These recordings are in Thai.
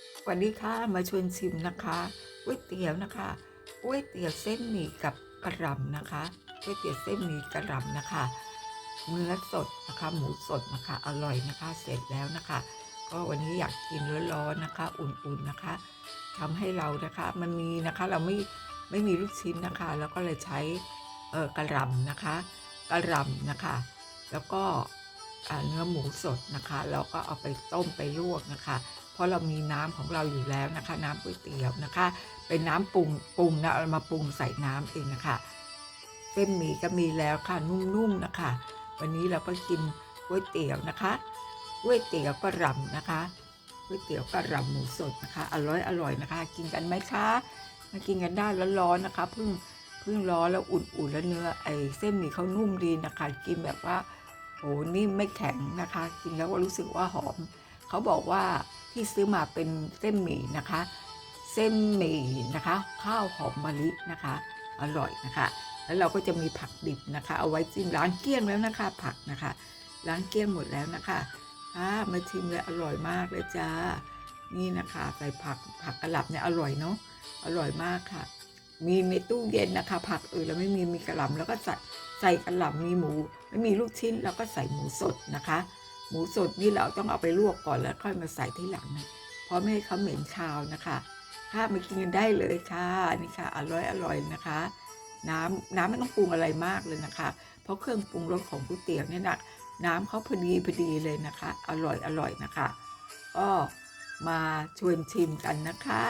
สวัสดีค่ะมาชวนชิมนะคะก๋วยเตี๋ยวนะคะก๋วยเตี๋ยวเส้นหมี่กับกระหล่ำนะคะก๋วยเตี๋ยวเส้นหมี่กระหล่ำนะคะ เนื้อสดนะคะ หมูสดนะคะ อร่อยนะคะ เสร็จแล้วนะคะ ก็วันนี้อยากกินร้อนๆนะคะ อุ่นๆนะคะทำให้เรานะคะ มันมีนะคะเราไม่ไม่มีลูกชิ้นนะคะแล้วก็เลยใช้เออกระหล่ำนะคะ กระหล่ำนะคะ แล้วก็เนื้อหมูสดนะคะเราก็เอาไปต้มไปลวกนะคะ เพราะเรามีน้ำของเราอยู่แล้วนะคะ น้ำก๋วยเตี๋ยวนะคะ เป็นน้ำปรุงปรุงนะเอามาปรุงใส่น้ำเองนะคะเส้นหมี่ก็มีแล้วค่ะนุ่มๆนะคะ วันนี้เราก็กินก๋วยเตี๋ยวนะคะก๋วยเตี๋ยวกระหล่ำนะคะก๋วยเตี๋ยวกระหล่ำหมูสดนะคะ อร่อยอร่อยนะคะ กินกันไหมคะมากินกันได้ร้อนๆนะคะเพิ่งเพิ่งร้อนแล้วอุ่นๆแล้วเนื้อไอ้เส้นหมี่เขานุ่มดีนะคะ กินแบบว่าโอ้นิ่มไม่แข็งนะคะ กินแล้วก็รู้สึกว่าหอม เขาบอกว่า ที่ซื้อมาเป็นเส้นหมี่นะคะ เส้นหมี่นะคะ ข้าวหอมมะลินะคะ อร่อยนะคะ แล้วเราก็จะมีผักดิบนะคะ เอาไว้จิ้มล้างเกลี้ยงแล้วนะคะ ผักนะคะล้างเกลี้ยงหมดแล้วนะคะอ่ามาชิมเลยอร่อยมากเลยจ้า นี่นะคะใส่ผักผักกระหล่ำเนี่ยอร่อยเนาะอร่อยมากค่ะ มีในตู้เย็นนะคะ ผักอื่นแล้วไม่มีมีกระหล่ำแล้วก็ใส่ใส่กระหล่ำมีหมู ไม่มีลูกชิ้นแล้วก็ใส่หมูสดนะคะ หมูสดนี่เราต้องเอาไปลวกก่อนแล้วค่อยมาใส่ที่หลังนะเพราะไม่ให้เขาเหม็นคาวนะคะค่ะมากินกันได้เลยค่ะนี่ค่ะอร่อยอร่อยนะคะ น้ำน้ำไม่ต้องปรุงอะไรมากเลยนะคะ เพราะเครื่องปรุงรสของก๋วยเตี๋ยวเนี่ยนะน้ำเขาพอดีพอดีเลยนะคะ อร่อยอร่อยนะคะก็มาชวนชิมกันนะคะ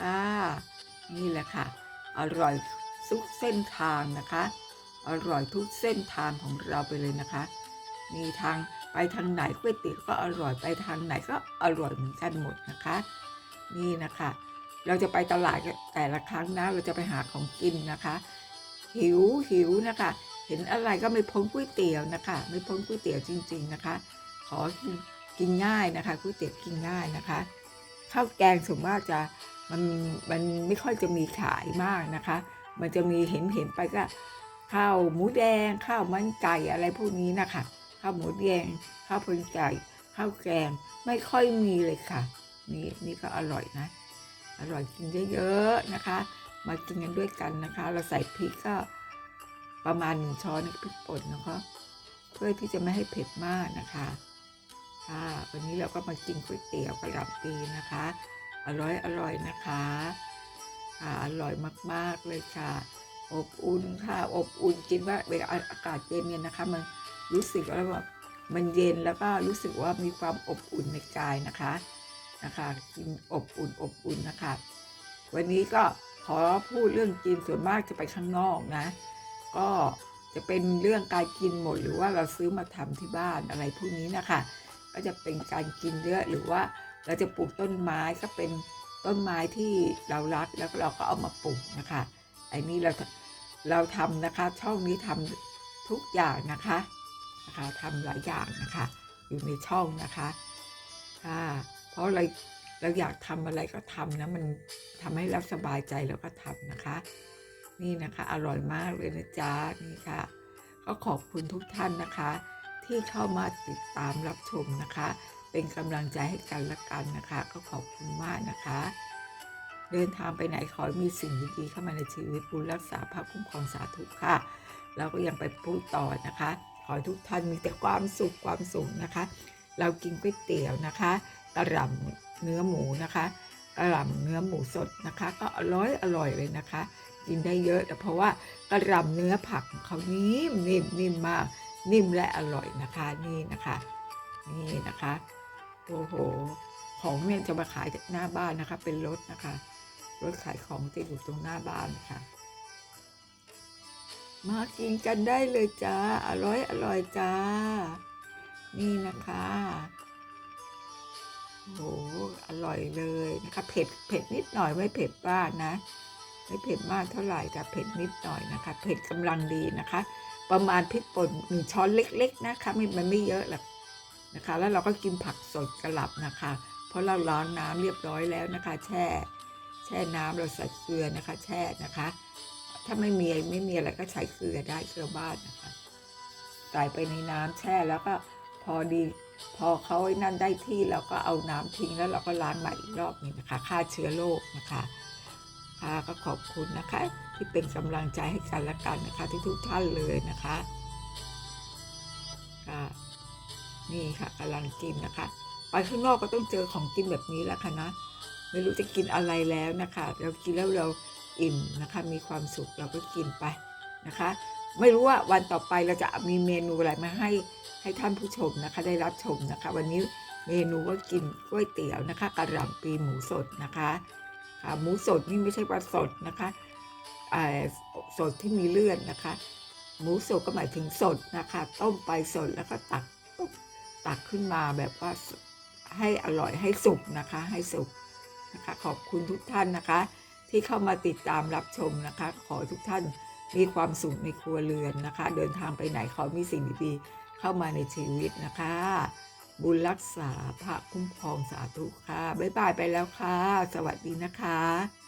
ค่ะนี่แหละค่ะ อร่อยทุกเส้นทางนะคะ อร่อยทุกเส้นทางของเราไปเลยนะคะ มีทาง ไปทางไหนก๋วยเตี๋ยวก็อร่อยไปทางไหนก็อร่อยเหมือนกันหมดนะคะ นี่นะคะ เราจะไปตลาดแต่ละครั้งนะ เราจะไปหาของกินนะคะ หิวหิวนะคะ เห็นอะไรก็ไม่พ้นก๋วยเตี๋ยวนะคะ ไม่พ้นก๋วยเตี๋ยวจริง ๆนะคะ ขอกินง่ายนะคะก๋วยเตี๋ยวกินง่ายนะคะข้าวแกงส่วนมากจะมันมันไม่ค่อยจะมีขายมากนะคะ มันจะมีเห็นเห็นไปก็ข้าวหมูแดงข้าวมันไก่อะไรพวกนี้นะคะ ข้าวหมูแดงข้าวพนไก่ข้าวแกงไม่ค่อยมีเลยค่ะนี่นี่ก็อร่อยนะ อร่อยกินเยอะๆนะคะ มากินกันด้วยกันนะคะ เราใส่พริกก็ประมาณหนึ่งช้อนพริกป่นนะคะเพื่อที่จะไม่ให้เผ็ดมากนะคะค่ะวันนี้เราก็มากินก๋วยเตี๋ยวกระหล่ำปีนะคะ อร่อยอร่อยนะคะค่ะอร่อยมากๆเลยค่ะ อบอุ่นค่ะ อบอุ่นกินว่าเวลาอากาศเย็นเนี่ยนะคะมัน รู้สึกแล้วว่ามันเย็นแล้วก็รู้สึกว่ามีความอบอุ่นในกายนะคะนะคะกินอบอุ่นอบอุ่นนะคะ วันนี้ก็ขอพูดเรื่องกินส่วนมากจะไปข้างนอกนะ ก็จะเป็นเรื่องการกินหมดหรือว่าเราซื้อมาทำที่บ้านอะไรพวกนี้นะคะ ก็จะเป็นการกินเยอะหรือว่าเราจะปลูกต้นไม้ก็เป็นต้นไม้ที่เรารักแล้วเราก็เอามาปลูกนะคะไอ้นี่เราเราทำนะคะ ช่องนี้ทำทุกอย่างนะคะ นะคะทำหลายอย่างนะคะ อยู่ในช่องนะคะค่ะเพราะเราเราอยากทำอะไรก็ทำนะมันทำให้เราสบายใจแล้วก็ทำนะคะ นี่นะคะอร่อยมากเลยนะจ๊ะนี่ค่ะก็ขอบคุณทุกท่านนะคะ ที่เข้ามาติดตามรับชมนะคะ เป็นกำลังใจให้กันและกันนะคะ ก็ขอบคุณมากนะคะ เดินทางไปไหนขอมีสิ่งดีๆเข้ามาในชีวิตบุญรักษาภาพคุ้มครองสาธุค่ะ เราก็ยังไปพูดต่อนะคะ อให้ทุกท่านมีแต่ความสุขความสุขนะคะ เรากินก๋วยเตี๋ยวนะคะกระหล่ำเนื้อหมูนะคะกระหล่ำเนื้อหมูสดนะคะ ก็อร่อยอร่อยเลยนะคะ กินได้เยอะแต่เพราะว่ากระหล่ำเนื้อผักของเขานิ่มนิ่มนิ่มมากนิ่มและอร่อยนะคะนี่นะคะนี่นะคะโอ้โหของเนี่ยจะมาขายหน้าบ้านนะคะ เป็นรถนะคะรถขายของจะอยู่ตรงหน้าบ้านค่ะ มากินกันได้เลยจ้า อร่อยอร่อยจ้า นี่นะคะโอ้หอร่อยเลยนะคะเผ็ดเผ็ดนิดหน่อยไม่เผ็ดมากนะ ไม่เผ็ดมากเท่าไหร่แต่เผ็ดนิดหน่อยนะคะ เผ็ดกำลังดีนะคะ ประมาณพริกป่นหนึ่งช้อนเล็ก ๆ นะคะมันไม่เยอะหรอกนะคะ แล้วเราก็กินผักสดกระหลับนะคะ เพราะเราล้างน้ำเรียบร้อยแล้วนะคะ แช่ แช่น้ำเราใส่เกลือนะคะ แช่นะคะ ถ้าไม่มีไม่มีอะไรก็ใช้เกลือได้เกลือบ้านนะคะใส่ไปในน้ำแช่แล้วก็พอดี พอเขาไอ้นั่นได้ที่เราก็เอาน้ำทิ้งแล้วเราก็ล้างใหม่อีกรอบนึงนะคะฆ่าเชื้อโรคนะคะค่ะก็ขอบคุณนะคะ ที่เป็นกำลังใจให้กันและกันนะคะที่ทุกท่านเลยนะคะค่ะนี่ค่ะกำลังกินนะคะไปข้างนอกก็ต้องเจอของกินแบบนี้แหละค่ะนะไม่รู้จะกินอะไรแล้วนะคะ เรากินแล้วเรา อิ่มนะคะมีความสุขเราก็กินไปนะคะ ไม่รู้ว่าวันต่อไปเราจะมีเมนูอะไรมาให้ให้ท่านผู้ชมนะคะ ได้รับชมนะคะ วันนี้เมนูก็กินก๋วยเตี๋ยวนะคะกระหล่ำปีหมูสดนะคะค่ะหมูสดนี่ไม่ใช่ว่าสดนะคะสดที่มีเลือดนะคะ หมูสดก็หมายถึงสดนะคะ ต้มไปสดแล้วก็ตักตักขึ้นมาแบบว่าให้อร่อยให้สุกนะคะ ให้สุกนะคะ ขอบคุณทุกท่านนะคะ ที่เข้ามาติดตามรับชมนะคะ ขอทุกท่านมีความสุขในครัวเรือนนะคะ เดินทางไปไหนขอมีสิ่งดีๆเข้ามาในชีวิตนะคะ บุญรักษาพระคุ้มครองสาธุค่ะ บ๊ายบายไปแล้วค่ะ สวัสดีนะคะ